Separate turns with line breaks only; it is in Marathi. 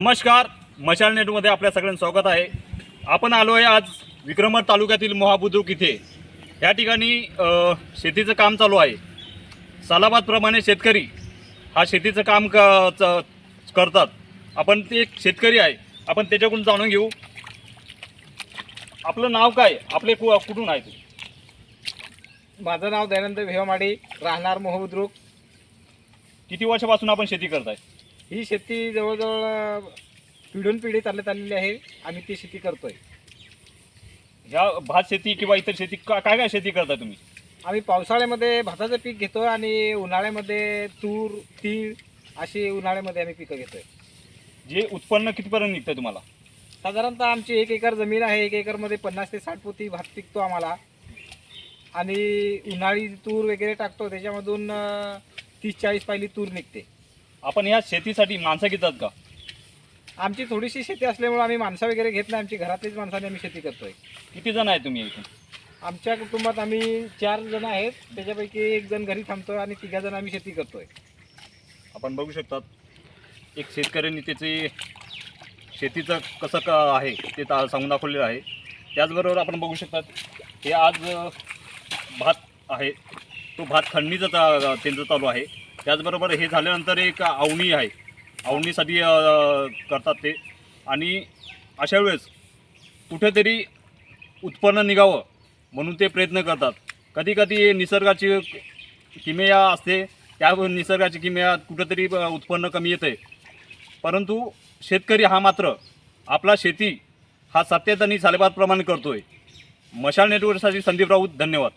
नमस्कार मशाल नेटमध्ये आपल्या सगळ्यांचं स्वागत आहे. आपण आलो आहे आज विक्रमर तालुक्यातील मोहाबुद्रुक इथे. या ठिकाणी शेतीचं काम चालू आहे. सालाबादप्रमाणे शेतकरी हा शेतीचं काम क च- करतात. आपण ते एक शेतकरी आहे. आपण त्याच्याकडून जाणून घेऊ. आपलं नाव काय? आपले कु कुठून आहे ते?
माझं नाव दयानंद भेवामाडी राहणार मोहबुद्रुक.
किती वर्षापासून आपण शेती करताय?
ही शेती जवळजवळ पिढून पिढी चालत आलेली आहे. आम्ही ती शेती करतोय.
ह्या भात शेती किंवा इतर शेती का काय काय शेती करताय तुम्ही?
आम्ही पावसाळ्यामध्ये भाताचं पीक घेतो आणि उन्हाळ्यामध्ये तूर तीळ अशी उन्हाळ्यामध्ये आम्ही पिकं घेतोय.
जे उत्पन्न कितीपर्यंत निघतंय तुम्हाला?
साधारणतः आमची एक एकर जमीन आहे. एक एकरमध्ये पन्नास ते साठ पोती भात पिकतो आम्हाला. आणि उन्हाळी तूर वगैरे टाकतो. त्याच्यामधून तीस चाळीस पायली तूर निघते.
आपण या शेतीसाठी माणसं घेतात का?
आमची थोडीशी शेती असल्यामुळे आम्ही माणसं वगैरे घेत नाही. आमची घरातलीच माणसाने आम्ही शेती करतोय.
किती जण आहे तुम्ही इथून
आमच्या कुटुंबात आम्ही चार जण आहेत. त्याच्यापैकी एक जण घरी थांबतो आणि तिघा जण आम्ही शेती करतोय.
आपण बघू शकतात एक शेतकऱ्यांनी त्याचे शेतीचं कसं क आहे ते ता सांगून दाखवलेलं आहे. त्याचबरोबर आपण बघू शकतात हे आज भात आहे. तो भात खंडणीचं चा त्यांचं चालू आहे. त्याचबरोबर हे झाल्यानंतर एक आवणी आहे. आवणीसाठी करतात ते. आणि अशा वेळेस कुठेतरी उत्पन्न निघावं म्हणून ते प्रयत्न करतात. कधी कधी निसर्गाची किमया असते. त्या निसर्गाची किमया कुठंतरी उत्पन्न कमी येते. परंतु शेतकरी हा मात्र आपला शेती हा सत्यात आणि सालेबादप्रमाणे आहे मशाल नेटवर्कसाठी संदीप राऊत धन्यवाद.